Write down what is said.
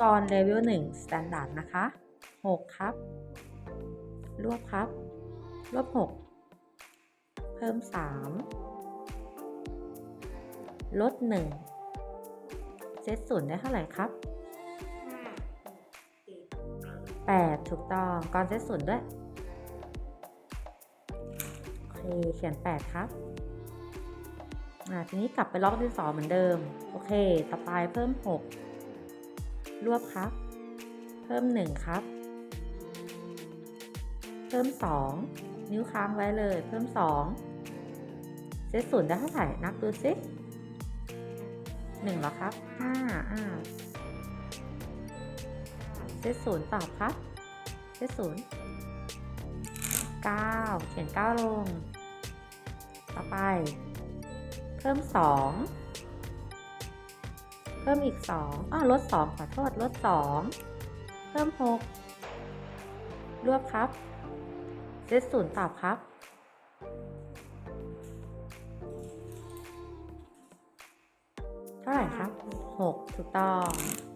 กรเลเวล1 Standard นะคะ 6 ครับรวบครับรวบ6 เพิ่ม 3 ลด 1 เซตศูนย์ได้เท่าไหร่ครับ 8 ถูกต้องกรเซตศูนย์ด้วยโอเคเขียน 8 ครับอ่าทีนี้กลับไปล็อกดินสอเหมือนเดิม โอเค ต่อไปเพิ่ม 6 รวบครับ เพิ่ม 1 ครับ เพิ่ม 2 นิ้วค้างไว้เลย เพิ่ม 2 เซตศูนย์ได้เท่าไหร่ นับดูสิหนึ่งหรอครับห้าอ่าเซตศูนย์ตอบครับ เซตศูนย์เก้าเขียนเก้าลง ต่อไป เพิ่มสอง เพิ่มอีกสองอ้าวลดสองขอโทษ ลดสองเพิ่มหกรวบครับ เซตศูนย์ตอบครับ เท่าไหร่ครับหกถูกต้อง